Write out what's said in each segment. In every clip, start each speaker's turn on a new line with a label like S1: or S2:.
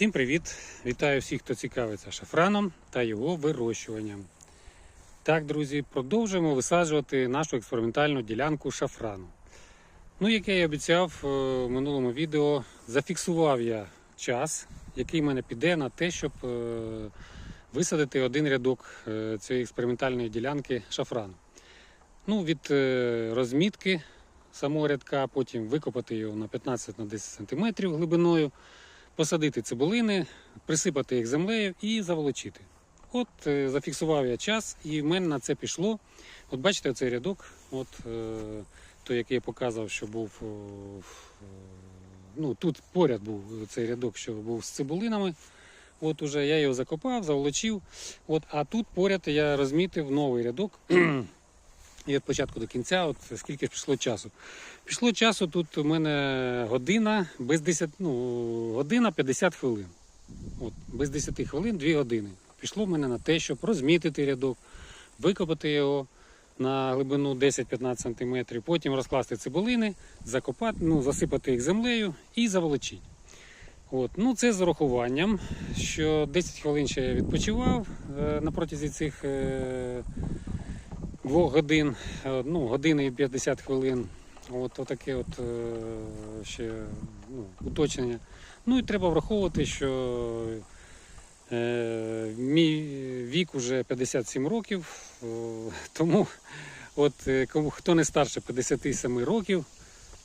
S1: Всім привіт! Вітаю всіх, хто цікавиться шафраном та його вирощуванням. Так, друзі, продовжуємо висаджувати нашу експериментальну ділянку шафрану. Ну, як я і обіцяв е, в минулому відео, зафіксував я час, який в мене піде на те, щоб е, висадити один рядок е, цієї експериментальної ділянки шафрану. Ну, від розмітки самого рядка, потім викопати його на 15-10 см глибиною посадити цибулини, присипати їх землею і заволочити. От е, зафіксував я час, і в мене на це пішло. От бачите, цей рядок, от е, той, який я показував, що був е, ну, тут поряд був цей рядок, що був з цибулинами. От уже я його закопав, заволочив. От, а тут поряд я розмітив новий рядок. І від початку до кінця, от скільки ж пішло часу. Пішло часу тут у мене година без 10, ну, година 50 хвилин. От, без 10 хвилин 2 години. Пішло в мене на те, щоб розмітити рядок, викопати його на глибину 10-15 см, потім розкласти цибулини, закопати, ну, засипати їх землею і заволочити. От. Ну, це з урахуванням, що 10 хвилин ще я відпочивав е, на протязі цих е, двох годин, е, ну, години і 50 хвилин. От отаке от е, ще ну, уточнення. Ну і треба враховувати, що е, мій вік уже 57 років, о, тому от, е, кому хто не старше 57 років,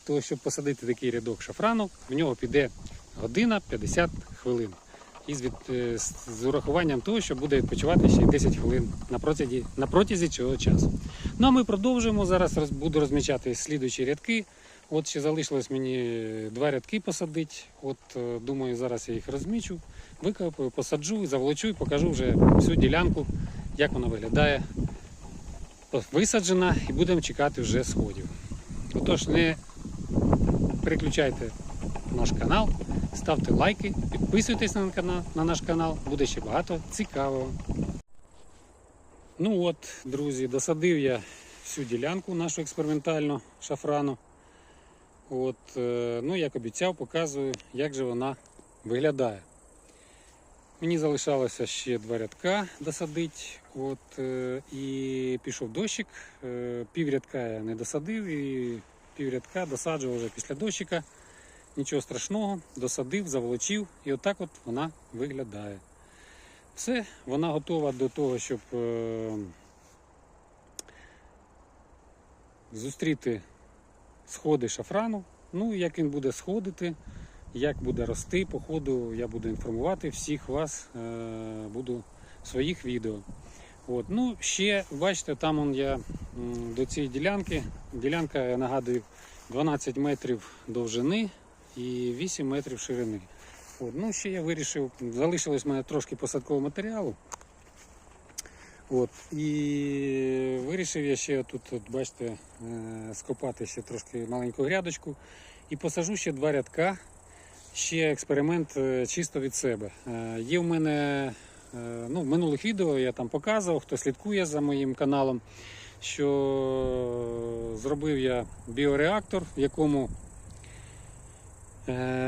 S1: то щоб посадити такий рядок шафрану, в нього піде година 50 хвилин. І з, від, е, з, урахуванням того, що буде відпочивати ще 10 хвилин на протязі, на протязі цього часу. Ну а ми продовжуємо. Зараз роз, буду розмічати слідуючі рядки. От ще залишилось мені два рядки посадити. От е, думаю, зараз я їх розмічу, викопаю, посаджу, заволочу і покажу вже всю ділянку, як вона виглядає. Висаджена і будемо чекати вже сходів. Отож, не переключайте наш канал, ставте лайки, підписуйтесь на, канал, на наш канал, буде ще багато цікавого. Ну от, друзі, досадив я всю ділянку нашу експериментальну шафрану. От, е, ну, як обіцяв, показую, як же вона виглядає. Мені залишалося ще два рядка досадити. От, е, і пішов дощик. Е, Пів рядка я не досадив і пів рядка досаджував вже після дощика. Нічого страшного, досадив, заволочив, і отак от вона виглядає. Все, вона готова до того, щоб е, зустріти сходи шафрану. Ну, як він буде сходити, як буде рости, по ходу я буду інформувати всіх вас, е, буду в своїх відео. От. Ну, ще бачите, там он я до цієї ділянки. Ділянка, я нагадую, 12 метрів довжини і 8 метрів ширини. От. Ну, ще я вирішив, залишилось в мене трошки посадкового матеріалу. От. І вирішив я ще тут, от, бачите, е, скопати ще трошки маленьку грядочку і посажу ще два рядка. Ще експеримент е, чисто від себе. Е, Є в мене ну, в минулих відео я там показував, хто слідкує за моїм каналом, що зробив я біореактор, в якому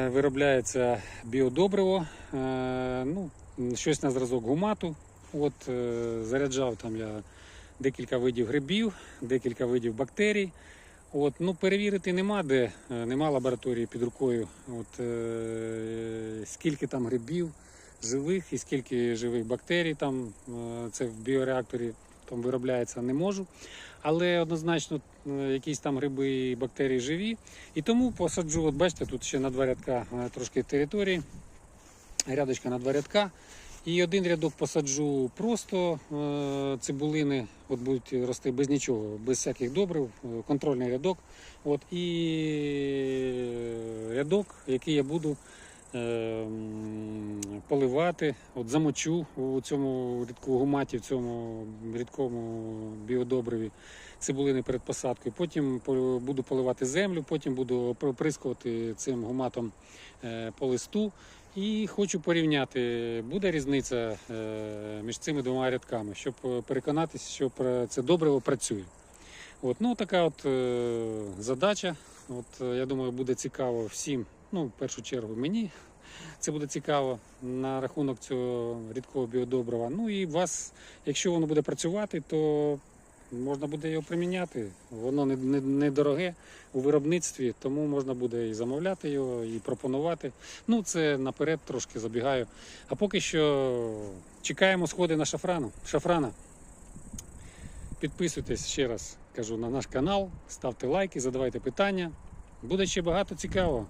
S1: виробляється біодобриво, е, ну, щось на зразок гумату. От, е, заряджав там я декілька видів грибів, декілька видів бактерій. От, ну, перевірити нема де, е, нема лабораторії під рукою. От, е, скільки там грибів живих і скільки живих бактерій там е, це в біореакторі там виробляється, не можу. Але однозначно е, якісь там гриби і бактерії живі. І тому посаджу, от бачите, тут ще на два рядка е, трошки території. Рядочка на два рядка. І один рядок посаджу просто е, цибулини, от будуть рости без нічого, без всяких добрив, контрольний рядок. От, і рядок, який я буду поливати, от замочу у цьому рідку гуматі, в цьому рідкому біодобриві цибулини перед посадкою. Потім буду поливати землю, потім буду оприскувати цим гуматом е, по листу. І хочу порівняти, буде різниця е, між цими двома рядками, щоб переконатися, що це добриво працює. От, ну, така от е, задача. От, я думаю, буде цікаво всім, ну, в першу чергу мені, це буде цікаво на рахунок цього рідкого біодобрива. Ну і вас, якщо воно буде працювати, то можна буде його приміняти. Воно не, не, не у виробництві, тому можна буде і замовляти його, і пропонувати. Ну, це наперед трошки забігаю. А поки що чекаємо сходи на шафрану. Шафрана. Підписуйтесь ще раз кажу на наш канал, ставте лайки, задавайте питання. Буде ще багато цікавого.